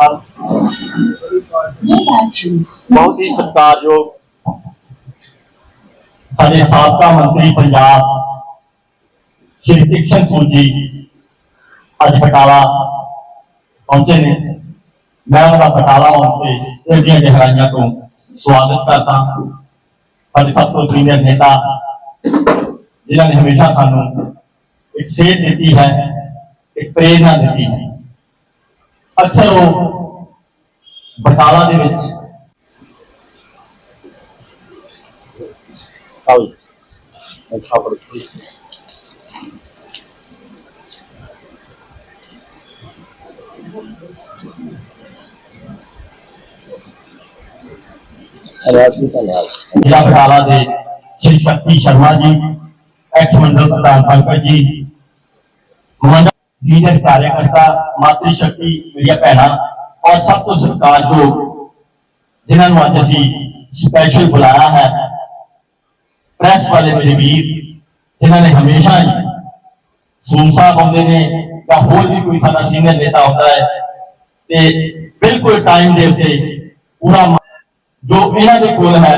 ਬਹੁਤ ਹੀ ਸਤਿਕਾਰਯੋਗ ਸਾਡੇ ਸਾਬਕਾ ਮੰਤਰੀ ਪੰਜਾਬ, ਸ਼੍ਰੀ ਕ੍ਰਿਸ਼ਨ ਸਿੰਘ ਅੱਜ ਬਟਾਲਾ ਪਹੁੰਚੇ ਨੇ। ਮੈਂ ਉਹਨਾਂ ਦਾ ਬਟਾਲਾ ਆਉਣ ਤੇ ਦਿਲ ਦੀਆਂ ਗਹਿਰਾਈਆਂ ਤੋਂ ਸਵਾਗਤ ਕਰਦਾ ਸਾਡੇ ਸਭ ਤੋਂ ਸੀਨੀਅਰ ਨੇਤਾ, ਜਿਨ੍ਹਾਂ ਨੇ ਹਮੇਸ਼ਾ ਸਾਨੂੰ ਇੱਕ ਸੇਧ ਦਿੱਤੀ ਹੈ, ਇੱਕ ਪ੍ਰੇਰਨਾ ਦਿੱਤੀ ਹੈ। ਅਕਸਰ ਉਹ ਬਟਾਲਾ ਦੇ ਵਿੱਚ। ਆਓ ਅੱਛਾ ਬੜੀ ਜ਼ਿਲ੍ਹਾ ਬਟਾਲਾ ਦੇ ਸ਼੍ਰੀ ਸ਼ਕਤੀ ਸ਼ਰਮਾ ਜੀ ਐਕਸ ਮੰਡਲ ਪ੍ਰਧਾਨ ਪੰਕਜ ਜੀ ਮੰਡਲ ਸੀਨੀਅਰ ਕਾਰਜਕਰਤਾ ਮਾਤਰੀ ਸ਼ਕਤੀ, ਮੇਰੀਆਂ ਭੈਣਾਂ, ਔਰ ਸਭ ਤੋਂ ਸਤਿਕਾਰਯੋਗ ਜਿਨ੍ਹਾਂ ਨੂੰ ਅੱਜ ਅਸੀਂ ਸਪੈਸ਼ਲ ਬੁਲਾਇਆ ਹੈ ਪ੍ਰੈਸ ਵਾਲੇ ਮੇਰੇ ਵੀਰ, ਜਿਨ੍ਹਾਂ ਨੇ ਹਮੇਸ਼ਾ ਹੀ ਸੂਮ ਸਾਹਿਬ ਆਉਂਦੇ ਨੇ, ਜਾਂ ਹੋਰ ਵੀ ਕੋਈ ਸਾਡਾ ਸੀਨੀਅਰ ਨੇਤਾ ਹੁੰਦਾ ਹੈ, ਤੇ ਬਿਲਕੁਲ ਟਾਈਮ ਦੇ ਉੱਤੇ ਪੂਰਾ ਜੋ ਇਹਨਾਂ ਦੇ ਕੋਲ ਹੈ,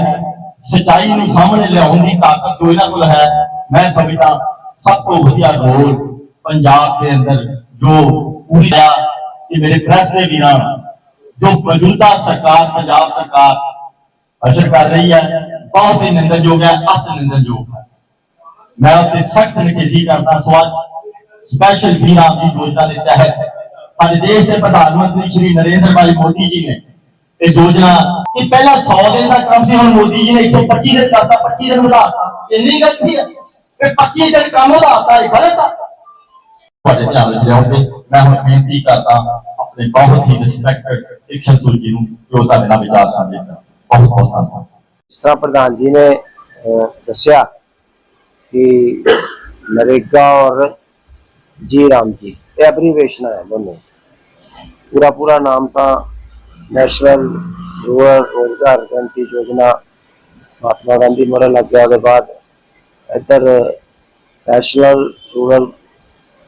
ਸਚਾਈ ਨੂੰ ਸਾਹਮਣੇ ਲਿਆਉਣ ਦੀ ਤਾਕਤ ਜੋ ਇਹਨਾਂ ਕੋਲ ਹੈ, ਮੈਂ ਸਮਝਦਾ ਸਭ ਤੋਂ ਵਧੀਆ ਰੋਲ ਪੰਜਾਬ ਦੇ ਅੰਦਰ ਜੋ ਪੂਰੀ ਆ ਕਿ ਮੇਰੇ ਪ੍ਰੈਸ ਦੇ ਵੀਰਾਂ ਜੋ ਮੌਜੂਦਾ ਸਰਕਾਰ, ਪੰਜਾਬ ਸਰਕਾਰ ਅਸਰ ਕਰ ਰਹੀ ਹੈ, ਬਹੁਤ ਹੀ ਨਿੰਦਣਯੋਗ ਹੈ ਅਤ ਨਿੰਦਣਯੋਗ ਹੈ। ਮੈਂ ਉੱਤੇ ਸਖਤ ਨਿਖੇਧੀ ਕਰਦਾ ਸੋ ਅੱਜ ਸਪੈਸ਼ਲ ਵੀਰਾਂ ਦੀ ਯੋਜਨਾ ਦੇ ਤਹਿਤ ਸਾਡੇ ਦੇਸ਼ ਦੇ ਪ੍ਰਧਾਨ ਮੰਤਰੀ ਸ਼੍ਰੀ ਨਰਿੰਦਰ ਭਾਈ ਮੋਦੀ ਜੀ ਨੇ ਇਹ ਯੋਜਨਾ, ਇਹ ਪਹਿਲਾਂ 100 ਦਿਨ ਦਾ ਕੰਮ ਸੀ, ਹੁਣ ਮੋਦੀ ਜੀ ਨੇ 125 ਦਿਨ ਕਰਤਾ 25 ਦਿਨ ਵਧਾਤਾ ਇੰਨੀ ਗਲਤੀ ਹੈ। ਕਿ 25 ਦਿਨ ਕੰਮ ਵਧਾਤਾ ਇਹ ਗਲਤ ਆ। ਤੁਹਾਡੇ ਧਿਆਨ ਵਿੱਚ ਲਿਆਉਂਦੇ ਮੈਂ ਹੁਣ ਬੇਨਤੀ ਕਰਦਾ ਆਪਣੇ ਬਹੁਤ ਹੀ ਰਿਸਪੈਕਟਡ ਇਕਸ਼ਨ ਜੀ ਨੂੰ ਜੋ ਤੁਹਾਡੇ ਨਾਲ ਵਿਚਾਰ ਸਾਂਝੇ ਕਰਨ। ਬਹੁਤ ਬਹੁਤ ਧੰਨਵਾਦ। ਜਿਸ ਤਰ੍ਹਾਂ ਪ੍ਰਧਾਨ ਜੀ ਨੇ ਦੱਸਿਆ ਕਿ ਨਰੇਗਾ ਔਰ ਜੀ ਰਾਮ ਜੀ, ਇਹ ਐਬਰੀਵੇਸ਼ਨ ਹੈ ਦੋਨੋਂ। ਪੂਰਾ ਪੂਰਾ ਨਾਮ ਤਾਂ ਨੈਸ਼ਨਲ ਰੂਰਲ ਰੋਜ਼ਗਾਰ ਗਰੰਟੀ ਯੋਜਨਾ, ਮਹਾਤਮਾ ਗਾਂਧੀ ਮੋਰੇ ਲੱਗ ਦੇ ਬਾਅਦ ਇੱਧਰ ਨੈਸ਼ਨਲ ਰੂਰਲ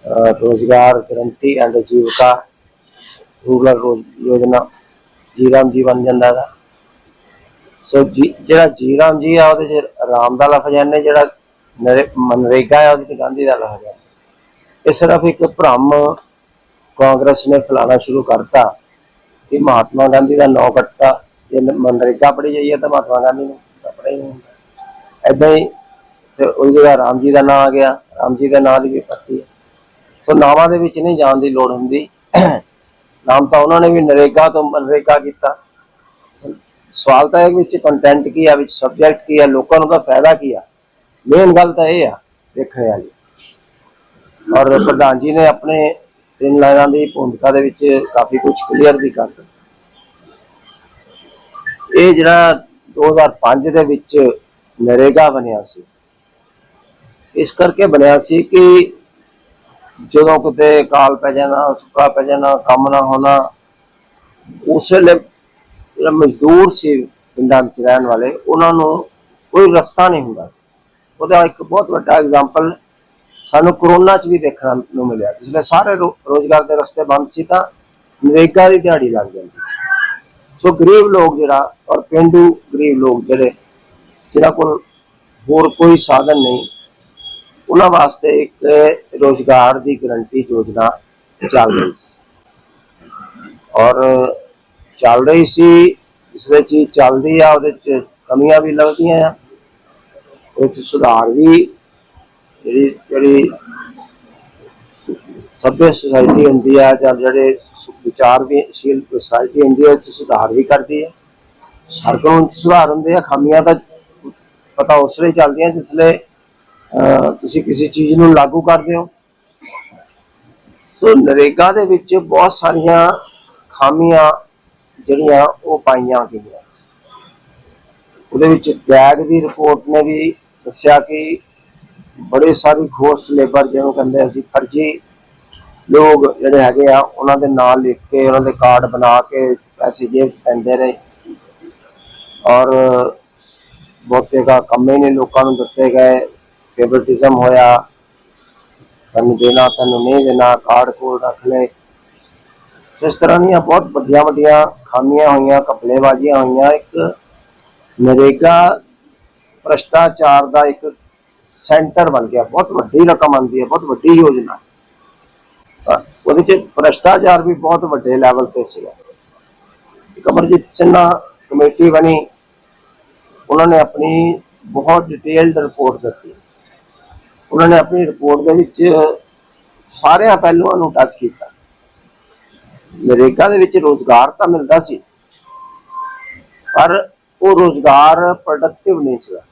ਅਹ, ਰੋਜ਼ਗਾਰ ਗਰੰਟੀ ਐਂਡ ਜੀਵਿਕਾ ਰੂਰਲ ਯੋਜਨਾ ਜੀ ਰਾਮ ਜੀ ਬਣ ਜਾਂਦਾ ਹੈ ਸੋ ਜੀ ਜਿਹੜਾ ਜੀ ਰਾਮ ਜੀ ਆ ਉਹਦੇ ਚ ਰਾਮ ਦਾ ਲਫ਼ਜ਼ ਹੈ ਜਿਹੜਾ ਨਰੇ- ਮਨਰੇਗਾ ਆ ਉਹਦੇ ਚ ਗਾਂਧੀ ਦਾ ਲਫ਼ਜ਼ ਹੈ। ਇਹ ਸਿਰਫ ਇੱਕ ਭ੍ਰਮ ਕਾਂਗਰਸ ਨੇ ਫੈਲਾਉਣਾ ਸ਼ੁਰੂ ਕਰਤਾ ਕਿ ਮਹਾਤਮਾ ਗਾਂਧੀ ਦਾ ਨਾਂ ਕੱਟਤਾ ਜੇ ਮਨਰੇਗਾ ਪੜੀ ਜਾਈਏ ਤਾਂ ਮਹਾਤਮਾ ਗਾਂਧੀ ਨੂੰ ਪੜਾ ਹੀ ਨਹੀਂ ਹੁੰਦਾ। ਏਦਾਂ ਹੀ ਤੇ ਉਹ ਜਿਹੜਾ ਰਾਮ ਜੀ ਦਾ ਨਾਂ ਆ ਗਿਆ ਰਾਮ ਜੀ ਦੇ ਨਾਂ ਦੀ ਵੀ ਪੱਤੀ ਹੈ। ਸੋ ਨਾਵਾਂ ਦੇ ਵਿੱਚ ਨਹੀਂ ਜਾਣ ਦੀ ਲੋੜ ਹੁੰਦੀ। ਨਾਮ ਤਾਂ ਉਹਨਾਂ ਨੇ ਵੀ ਨਰੇਗਾ ਤੋਂ ਮਨਰੇਗਾ ਕੀਤਾ। ਸਵਾਲ ਤਾਂ ਇਹ ਵਿੱਚ ਕੰਟੈਂਟ ਕੀ ਆ, ਵਿੱਚ ਸਬਜੈਕਟ ਕੀ ਆ, ਲੋਕਾਂ ਨੂੰ ਤਾਂ ਫਾਇਦਾ ਕੀ ਆ? ਮੇਨ ਗੱਲ ਤਾਂ ਇਹ ਆ, ਦੇਖਣ ਵਾਲੀ। ਔਰ ਪ੍ਰਧਾਨ ਜੀ ਨੇ ਆਪਣੇ ਤਿੰਨ ਲਾਈਨਾਂ ਦੀ ਭੂਮਿਕਾ ਦੇ ਵਿੱਚ ਕਾਫੀ ਕੁਝ ਕਲੀਅਰ ਵੀ ਕਰ ਦਿੱਤਾ। ਇਹ ਜਿਹੜਾ 2005 ਦੇ ਵਿੱਚ ਨਰੇਗਾ ਬਣਿਆ ਸੀ, ਇਸ ਕਰਕੇ ਬਣਿਆ ਸੀ ਕਿ ਜਦੋਂ ਕਿਤੇ ਕਾਲ ਪੈ ਜਾਣਾ, ਸੁੱਕਾ ਪੈ ਜਾਣਾ, ਕੰਮ ਨਾ ਹੋਣਾ, ਉਸ ਵੇਲੇ ਮਜ਼ਦੂਰ ਸੀ ਪਿੰਡਾਂ ਵਿੱਚ ਰਹਿਣ ਵਾਲੇ, ਉਹਨਾਂ ਨੂੰ ਕੋਈ ਰਸਤਾ ਨਹੀਂ ਹੁੰਦਾ ਸੀ। ਉਹਦਾ ਇੱਕ ਬਹੁਤ ਵੱਡਾ ਐਗਜ਼ਾਮਪਲ ਸਾਨੂੰ ਕਰੋਨਾ 'ਚ ਵੀ ਦੇਖਣ ਨੂੰ ਮਿਲਿਆ। ਜਿਸਲੇ ਸਾਰੇ ਰੋ- ਰੋਜ਼ਗਾਰ ਦੇ ਰਸਤੇ ਬੰਦ ਸੀ ਤਾਂ ਨਰੇਗਾ ਦੀ ਦਿਹਾੜੀ ਲੱਗ ਜਾਂਦੀ ਸੀ। ਸੋ ਗਰੀਬ ਲੋਕ ਜਿਹੜਾ, ਔਰ ਪਿੰਡੂ ਗਰੀਬ ਲੋਕ ਜਿਹੜੇ, ਜਿਹਨਾਂ ਕੋਲ ਹੋਰ ਕੋਈ ਸਾਧਨ ਨਹੀਂ ਉਹਨਾਂ ਵਾਸਤੇ ਇੱਕ ਰੋਜ਼ਗਾਰ ਦੀ ਗਰੰਟੀ ਯੋਜਨਾ ਚੱਲ ਰਹੀ ਸੀ। ਔਰ ਚੱਲ ਰਹੀ ਸੀ, ਇਸ ਵਿੱਚ ਚੱਲਦੀ ਆ, ਉਹਦੇ ਚ ਕਮੀਆਂ ਵੀ ਲੱਗਦੀਆਂ ਆ। ਉਹ ਚ ਸੁਧਾਰ ਵੀ ਜਿਹੜੀ ਜਿਹੜੀ ਸਭ్య ਸੁਸਾਇਟੀ ਹੁੰਦੀ ਆ ਜਾਂ ਜਿਹੜੇ ਸੁ- ਵਿਚਾਰਸ਼ੀਲ ਸੁਸਾਇਟੀ ਹੁੰਦੀ ਹੈ ਉਹ ਸੁਧਾਰ ਵੀ ਕਰਦੀ ਹੈ ਹਰ ਕਾਨੂੰਨ ਸੁਧਾਰ ਹੁੰਦੇ ਆ, ਖਾਮੀਆਂ ਦਾ ਪਤਾ ਉਸ ਵੇਲੇ ਚੱਲਦੀਆਂ, ਜਿਸ ਵੇਲੇ ਤੁਸੀਂ ਕਿਸੇ ਚੀਜ਼ ਨੂੰ ਲਾਗੂ ਕਰਦੇ ਹੋ। ਸੋ ਨਰੇਗਾ ਦੇ ਵਿੱਚ ਬਹੁਤ ਸਾਰੀਆਂ ਖਾਮੀਆਂ ਜਿਹੜੀਆਂ ਉਹ ਪਾਈਆਂ ਗਈਆਂ। ਉਹਦੇ ਵਿੱਚ ਬੈਗ ਦੀ ਰਿਪੋਰਟ ਨੇ ਵੀ ਦੱਸਿਆ ਕਿ ਬੜੇ ਸਾਰੇ ਖੋਸ ਲੇਬਰ ਜਿਹਨੂੰ ਕਹਿੰਦੇ ਅਸੀਂ ਫਰਜੀ ਲੋਕ ਜਿਹੜੇ ਹੈਗੇ ਆ, ਉਹਨਾਂ ਦੇ ਨਾਂ ਲਿਖ ਕੇ, ਉਹਨਾਂ ਦੇ ਕਾਰਡ ਬਣਾ ਕੇ ਪੈਸੇ ਜੇਬ ਪੈਂਦੇ ਰਹੇ ਔਰ ਬਹੁਤੇ ਦਾ ਕੰਮ ਹੀ ਲੋਕਾਂ ਨੂੰ ਦਿੱਤੇ ਗਏ। ਫੇਵਰਟਿਜ਼ਮ ਹੋਇਆ। ਤੈਨੂੰ ਦੇਣਾ ਤੈਨੂੰ ਨਹੀਂ ਦੇਣਾ, ਕਾਰਡ ਕੋਲ ਰੱਖ ਲੈ ਇਸ ਤਰ੍ਹਾਂ ਦੀਆਂ ਬਹੁਤ ਵੱਡੀਆਂ ਵੱਡੀਆਂ ਖਾਮੀਆਂ ਹੋਈਆਂ ਘਪਲੇਬਾਜ਼ੀਆਂ ਹੋਈਆਂ। ਇੱਕ ਨਰੇਗਾ ਭ੍ਰਸ਼ਟਾਚਾਰ ਦਾ ਇੱਕ ਸੈਂਟਰ ਬਣ ਗਿਆ। ਬਹੁਤ ਵੱਡੀ ਰਕਮ ਆਉਂਦੀ ਹੈ, ਬਹੁਤ ਵੱਡੀ ਯੋਜਨਾ। ਉਹਦੇ ਚ ਭ੍ਰਸ਼ਟਾਚਾਰ ਵੀ ਬਹੁਤ ਵੱਡੇ ਲੈਵਲ ਤੇ ਸੀਗਾ। ਕਮਰਜੀਤ ਅਮਰਜੀਤ ਸਿੰਘਾ ਕਮੇਟੀ ਬਣੀ। ਉਹਨਾਂ ਨੇ ਆਪਣੀ ਬਹੁਤ ਡਿਟੇਲਡ ਰਿਪੋਰਟ ਦਿੱਤੀ। ਉਹਨਾਂ ਨੇ ਆਪਣੀ ਰਿਪੋਰਟ ਦੇ ਵਿੱਚ ਸਾਰਿਆਂ ਪਹਿਲੂਆਂ ਨੂੰ ਟੱਚ ਕੀਤਾ। ਨਰੇਗਾ ਦੇ ਵਿੱਚ ਰੋਜ਼ਗਾਰ ਤਾਂ ਮਿਲਦਾ ਸੀ, ਪਰ ਉਹ ਰੋਜ਼ਗਾਰ ਪ੍ਰੋਡਕਟਿਵ ਨਹੀਂ ਸੀਗਾ।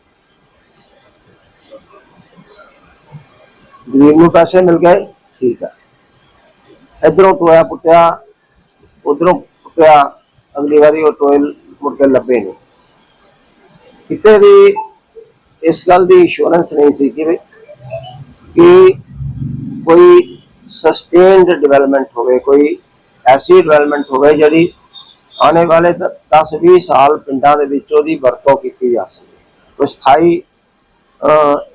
ਗਰੀਬ ਨੂੰ ਪੈਸੇ ਮਿਲ ਗਏ, ਠੀਕ ਆ। ਇਧਰੋਂ ਟੋਇਆ ਪੁੱਟਿਆ, ਉਧਰੋਂ ਪੁੱਟਿਆ, ਅਗਲੀ ਵਾਰੀ ਉਹ ਟੋਏ ਮੁੜ ਕੇ ਲੱਭੇ ਨਹੀਂ। ਕਿਤੇ ਵੀ ਇਸ ਗੱਲ ਦੀ ਇੰਸ਼ੋਰੈਂਸ ਨਹੀਂ ਸੀ ਕਿ ਵੀ ਕਿ ਕੋਈ ਸਸਟੇਨਡ ਡਿਵੈਲਪਮੈਂਟ ਹੋਵੇ, ਕੋਈ ਐਸੀ ਡਿਵੈਲਪਮੈਂਟ ਹੋਵੇ ਜਿਹੜੀ ਆਉਣੇ ਵਾਲੇ 10-20 ਸਾਲ ਪਿੰਡਾਂ ਦੇ ਵਿੱਚ ਉਹਦੀ ਵਰਤੋਂ ਕੀਤੀ ਜਾ ਸਕੇ। ਕੋਈ ਸਥਾਈ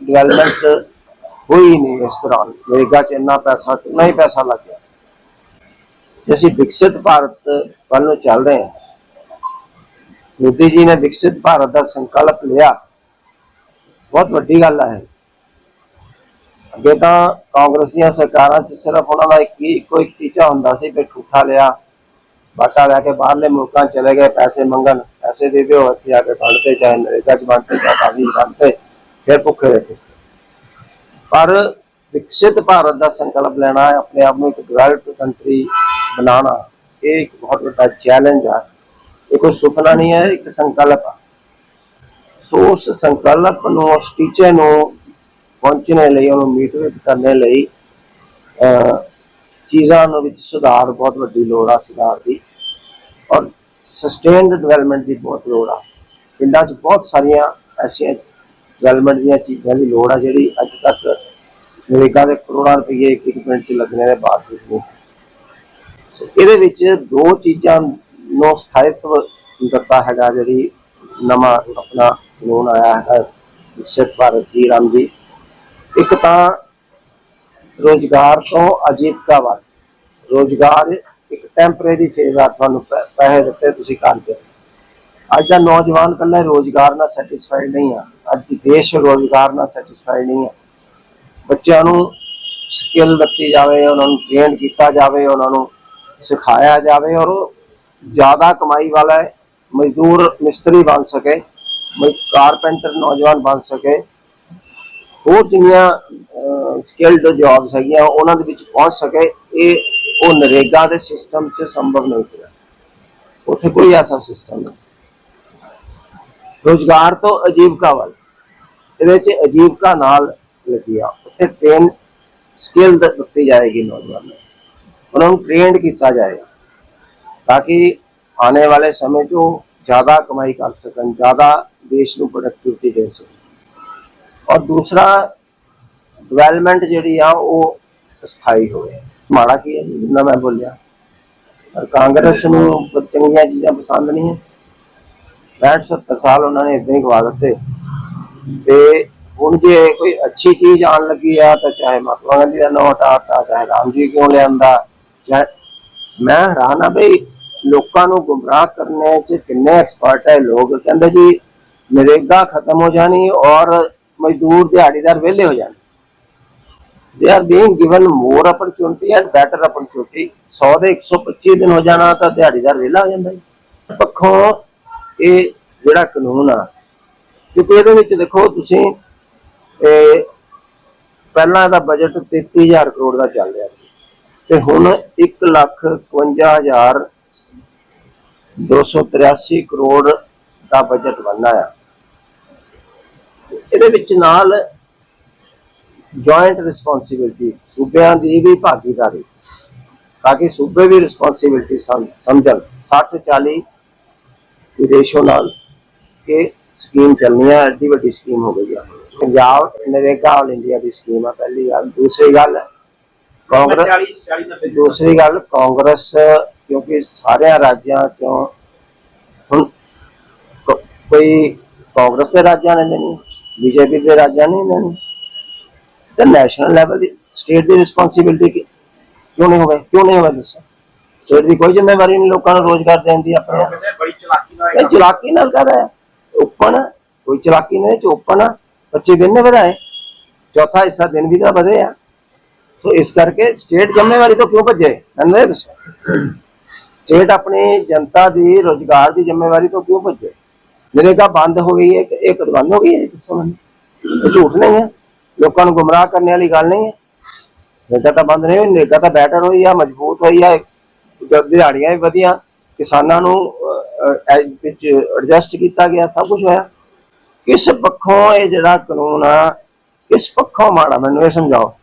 ਡਿਵੈਲਪਮੈਂਟ ਹੋਈ ਨਹੀਂ ਇਸ ਦੌਰਾਨ। ਨਰੇਗਾ ਚ ਇੰਨਾ ਪੈਸਾ, ਕਿੰਨਾ ਹੀ ਪੈਸਾ ਲੱਗ ਗਿਆ। ਜੇ ਅਸੀਂ ਵਿਕਸਿਤ ਭਾਰਤ ਵੱਲ ਨੂੰ ਚੱਲ ਰਹੇ ਹਾਂ, ਮੋਦੀ ਜੀ ਨੇ ਵਿਕਸਿਤ ਭਾਰਤ ਦਾ ਸੰਕਲਪ ਲਿਆ, ਬਹੁਤ ਵੱਡੀ ਗੱਲ ਹੈ। ਅੱਗੇ ਤਾਂ ਕਾਂਗਰਸ ਦੀਆਂ ਸਰਕਾਰਾਂ 'ਚ ਸਿਰਫ ਉਹਨਾਂ ਦਾ ਇੱਕ ਇੱਕੋ ਇੱਕ ਟੀਚਾ ਹੁੰਦਾ ਸੀ ਕਿ ਠੂਠਾ ਲਿਆ, ਬਾਟਾ ਲੈ ਕੇ ਬਾਹਰਲੇ ਮੁਲਕਾਂ ਚਲੇ ਗਏ, ਪੈਸੇ ਮੰਗਣ, ਪੈਸੇ ਦੇ ਦਿਓ, ਇੱਥੇ ਆ ਕੇ ਫੜਦੇ ਚਾਹੇ ਨਰੇਗਾ 'ਚ ਬਣਦੇ ਚਾਹੇ ਕਾਫੀ ਬਣਦੇ ਫਿਰ ਭੁੱਖੇ ਰਹੇ ਪਰ ਵਿਕਸਿਤ ਭਾਰਤ ਦਾ ਸੰਕਲਪ ਲੈਣਾ ਹੈ ਆਪਣੇ ਆਪ ਨੂੰ ਇੱਕ ਡਿਵੈਲਪਡ ਕੰਟਰੀ ਬਣਾਉਣਾ, ਇਹ ਇੱਕ ਬਹੁਤ ਵੱਡਾ ਚੈਲੰਜ ਆ। ਇਹ ਕੋਈ ਸੁਪਨਾ ਨਹੀਂ ਹੈ, ਇੱਕ ਸੰਕਲਪ ਆ। ਸੋ ਉਸ ਸੰਕਲਪ ਨੂੰ, ਉਸ ਟੀਚੇ ਨੂੰ ਪਹੁੰਚਣੇ ਲਈ, ਉਹਨੂੰ ਮੀਟਰਿਟ ਕਰਨ ਲਈ ਚੀਜ਼ਾਂ ਨੂੰ ਵਿੱਚ ਸੁਧਾਰ ਬਹੁਤ ਵੱਡੀ ਲੋੜ ਆ, ਸੁਧਾਰ ਦੀ। ਔਰ ਸਸਟੇਨਡ ਡਿਵੈਲਪਮੈਂਟ ਦੀ ਬਹੁਤ ਲੋੜ ਆ। ਪਿੰਡਾਂ 'ਚ ਬਹੁਤ ਸਾਰੀਆਂ ਐਸੀਆਂ ਡਿਵੈਲਪਮੈਂਟ ਦੀਆਂ ਚੀਜ਼ਾਂ ਦੀ ਲੋੜ ਆ, ਜਿਹੜੀ ਅੱਜ ਤੱਕ ਅਮਰੀਕਾ ਦੇ ਕਰੋੜਾਂ ਰੁਪਏ ਇੱਕ ਇੱਕ ਪਿੰਡ 'ਚ ਲੱਗਣੇ ਦੇ ਬਾਵਜੂਦ ਨਹੀਂ। ਇਹਦੇ ਵਿੱਚ ਦੋ ਚੀਜ਼ਾਂ ਨੂੰ ਸਥਾਇਤਵ ਦਿੱਤਾ ਹੈਗਾ, ਜਿਹੜੀ ਨਵਾਂ ਆਪਣਾ ਕਾਨੂੰਨ ਆਇਆ ਹੈ ਸਿੱਖ ਭਾਰਤ ਜੀ ਰਾਮ ਜੀ। ਇੱਕ ਤਾਂ ਰੋਜ਼ਗਾਰ ਤੋਂ ਅਜੀਵਕਾ ਵੱਲ ਰੋਜ਼ਗਾਰ ਇੱਕ ਟੈਂਪਰੇਰੀ ਫੇਜ਼ ਆ ਤੁਹਾਨੂੰ ਪੈ- ਪੈਸੇ ਦਿੱਤੇ ਤੁਸੀਂ ਕਰ ਦਿਓ ਅੱਜ ਦਾ ਨੌਜਵਾਨ ਕੱਲਾ ਰੋਜ਼ਗਾਰ ਨਾਲ ਸੈਟੀਸਫਾਈਡ ਨਹੀਂ ਆ। ਅੱਜ ਦੀ ਦੇਸ਼ ਰੋਜ਼ਗਾਰ ਨਾਲ ਸੈਟੀਸਫਾਈਡ ਨਹੀਂ ਆ। ਬੱਚਿਆਂ ਨੂੰ ਸਕਿੱਲ ਦਿੱਤੀ ਜਾਵੇ ਉਹਨਾਂ ਨੂੰ ਟ੍ਰੇਨ ਕੀਤਾ ਜਾਵੇ ਉਹਨਾਂ ਨੂੰ ਸਿਖਾਇਆ ਜਾਵੇ ਔਰ ਉਹ ਜ਼ਿਆਦਾ ਕਮਾਈ ਵਾਲਾ ਹੈ, ਮਜ਼ਦੂਰ ਮਿਸਤਰੀ ਬਣ ਸਕੇ ਮ- ਕਾਰਪੈਂਟਰ ਨੌਜਵਾਨ ਬਣ ਸਕੇ। ਹੋਰ ਜਿੰਨੀਆਂ ਸਕਿਲਡ ਜੌਬਸ ਹੈਗੀਆਂ, ਉਹਨਾਂ ਦੇ ਵਿੱਚ ਪਹੁੰਚ ਸਕੇ, ਇਹ ਉਹ ਨਰੇਗਾ ਦੇ ਸਿਸਟਮ 'ਚ ਸੰਭਵ ਨਹੀਂ ਸੀ। ਉੱਥੇ ਕੋਈ ਐਸਾ ਸਿਸਟਮ ਨਹੀਂ ਸੀ। ਰੋਜ਼ਗਾਰ ਤੋਂ ਅਜੀਵਕਾ ਵੱਲ, ਇਹਦੇ 'ਚ ਅਜੀਵਕਾ ਨਾਲ ਲੱਗਿਆ। ਉੱਥੇ ਟ੍ਰੇਨ ਸਕਿੱਲ ਦਿੱਤੀ ਜਾਏਗੀ ਨੌਜਵਾਨਾਂ ਨੂੰ। ਉਹਨਾਂ ਨੂੰ ਟ੍ਰੇਨਡ ਕੀਤਾ ਜਾਏਗਾ, ਤਾਂ ਕਿ ਆਉਣੇ ਵਾਲੇ ਸਮੇਂ 'ਚ ਉਹ ਜ਼ਿਆਦਾ ਕਮਾਈ ਕਰ ਸਕਣ, ਜ਼ਿਆਦਾ ਦੇਸ਼ ਨੂੰ ਪ੍ਰੋਡਕਟਿਵਿਟੀ ਦੇ ਸਕਣ। ਔਰ ਦੂਸਰਾ ਡਿਵੈਲਪਮੈਂਟ ਜਿਹੜੀ ਆ, ਉਹ ਸਥਾਈ ਹੋਵੇ। ਮਾੜਾ ਕੀ ਹੈ ਜਿੰਨਾ ਮੈਂ ਬੋਲਿਆ। ਪਰ ਕਾਂਗਰਸ ਨੂੰ ਚੰਗੀਆਂ ਚੀਜ਼ਾਂ ਪਸੰਦ ਨਹੀਂ ਹੈ। 65 70 ਸਾਲ ਉਹਨਾਂ ਨੇ ਇਦਾਂ ਹੀ ਗਵਾ ਦਿੱਤੇ। ਤੇ ਹੁਣ ਜੇ ਕੋਈ ਅੱਛੀ ਚੀਜ਼ ਆਉਣ ਲੱਗੀ ਆ, ਤਾਂ ਚਾਹੇ ਮਹਾਤਮਾ ਗਾਂਧੀ ਦਾ ਨਾਮ ਹਟਾਤਾ ਚਾਹੇ ਰਾਮ ਜੀ ਕਿਉਂ ਲਿਆਂਦਾ ਚਾਹੇ ਮੈਂ ਹੈਰਾਨ ਆ ਬਈ ਲੋਕਾਂ ਨੂੰ ਗੁੰਮਰਾਹ ਕਰਨੇ 'ਚ ਕਿੰਨੇ ਐਕਸਪਰਟ ਹੈ ਲੋਕ। ਕਹਿੰਦੇ ਜੀ ਨਰੇਗਾ ਖਤਮ ਹੋ ਜਾਣੀ ਔਰ ਮਜ਼ਦੂਰ ਦਿਹਾੜੀਦਾਰ ਵਿਹਲੇ ਹੋ ਜਾਣ। They are being given more opportunity and better opportunity 100 ਦੇ 125 ਦਿਨ ਹੋ ਜਾਣਾ ਤਾਂ ਦਿਹਾੜੀਦਾਰ ਵਿਹਲਾ ਹੋ ਜਾਂਦਾ ਜੀ। ਪੱਖੋਂ ਇਹ ਜਿਹੜਾ ਕਾਨੂੰਨ ਆ, ਕਿਉਂਕਿ ਇਹਦੇ ਵਿੱਚ ਦੇਖੋ ਤੁਸੀਂ, ਇਹ ਪਹਿਲਾਂ ਦਾ ਬਜਟ 33000 ਕਰੋੜ ਦਾ ਚੱਲ ਰਿਹਾ ਸੀ। ਤੇ ਹੁਣ 1 ਲੱਖ 51000 283 ਕਰੋੜ ਦਾ ਬਜਟ ਬਣਨਾ ਆ। ਇਹਦੇ ਵਿੱਚ ਨਾਲ ਜੁਆਇੰਟ ਰਿਸਪੌਂਸਿਬਿਲਟੀ ਸੂਬਿਆਂ ਦੀ ਵੀ ਭਾਗੀਦਾਰੀ ਤਾਂ ਕਿ ਸੂਬੇ ਵੀ ਰਿਸਪੌਂਸਿਬਿਲਟੀ ਸਮਝਣ। 60 40 ਦੀ ਰੇਸ਼ੋ ਨਾਲ ਇਹ ਸਕੀਮ ਚੱਲਣੀ ਹੈ ਐਡੀ ਵੱਡੀ ਸਕੀਮ ਹੋ ਗਈ ਆ। ਪੰਜਾਬ ਨਰੇਗਾ ਆਲ ਇੰਡੀਆ ਦੀ ਸਕੀਮ ਆ ਪਹਿਲੀ ਗੱਲ। ਦੂਸਰੀ ਗੱਲ ਕਾਂਗਰਸ ਦੂਸਰੀ ਗੱਲ ਕਾਂਗਰਸ ਕਿਉਂਕਿ ਸਾਰਿਆਂ ਰਾਜਾਂ ਚੋਂ ਹੁਣ ਕੋਈ ਕਾਂਗਰਸ ਦੇ ਰਾਜਾਂ ਨੇ ਲੈਣੀ ਬੀਜੇਪੀ ਦੇ ਰਾਜਾਂ ਨੇ ਲੈਣੀ ਤੇ ਨੈਸ਼ਨਲ ਲੈਵਲ ਦੀ ਸਟੇਟ ਦੀ ਰਿਸਪੌਂਸਿਬਿਲਟੀ ਕਿਉਂ ਨਹੀਂ ਹੋਵੇ? ਕਿਉਂ ਨਹੀਂ ਹੋਵੇ ਦੱਸੋ? ਸਟੇਟ ਦੀ ਕੋਈ ਜ਼ਿੰਮੇਵਾਰੀ ਨਹੀਂ ਲੋਕਾਂ ਨੂੰ ਰੋਜ਼ਗਾਰ ਦੇਣ ਦੀ ਆਪਣੇ। ਬੜੀ ਚਲਾਕੀ ਨਾਲ ਇਹ ਚਲਾਕੀ ਨਾਲ ਕਰ ਰਿਹਾ ਓਪਨ ਕੋਈ ਚਲਾਕੀ ਨਹੀਂ ਓਪਨ ਬੱਚੇ ਦਿਨ ਨੇ ਵਧਾਏ। ਚੌਥਾ ਹਿੱਸਾ ਦਿਨ ਵੀ ਤਾਂ ਵਧੇ ਆ। ਸੋ ਇਸ ਕਰਕੇ ਸਟੇਟ ਜ਼ਿੰਮੇਵਾਰੀ ਤੋਂ ਕਿਉਂ ਭੱਜੇ? ਮੈਨੂੰ ਇਹ ਦੱਸੋ। ਸਟੇਟ ਆਪਣੀ ਜਨਤਾ ਦੀ ਰੋਜ਼ਗਾਰ ਦੀ ਜ਼ਿੰਮੇਵਾਰੀ ਤੋਂ ਕਿਉਂ ਭੱਜੇ? ਨਰੇਗਾ ਬੰਦ ਹੋ ਗਈ ਹੈ ਕਿ ਇਹ ਕਦ ਬੰਦ ਹੋ ਗਈ ਹੈ ਇਹ ਦੱਸੋ ਮੈਨੂੰ। ਇਹ ਝੂਠ ਨਹੀਂ ਹੈ। ਲੋਕਾਂ ਨੂੰ ਗੁੰਮਰਾਹ ਕਰਨ ਵਾਲੀ ਨਰੇਗਾ ਤਾਂ ਬੰਦ ਨਹੀਂ ਹੋਈ ਨਰੇਗਾ ਤਾਂ ਬੈਟਰ ਹੋਈ ਆ ਮਜ਼ਬੂਤ ਹੋਈ ਆ ਦਿਹਾੜੀਆਂ ਵੀ ਵਧੀਆਂ। ਕਿਸਾਨਾਂ ਨੂੰ ਅਹ, ਵਿੱਚ ਐਡਜਸਟ ਕੀਤਾ ਗਿਆ ਸਭ ਕੁਝ ਹੋਇਆ। ਕਿਸ ਪੱਖੋਂ ਇਹ ਜਿਹੜਾ ਕਾਨੂੰਨ ਆ ਕਿਸ ਪੱਖੋਂ ਮਾੜਾ? ਮੈਨੂੰ ਇਹ ਸਮਝਾਓ।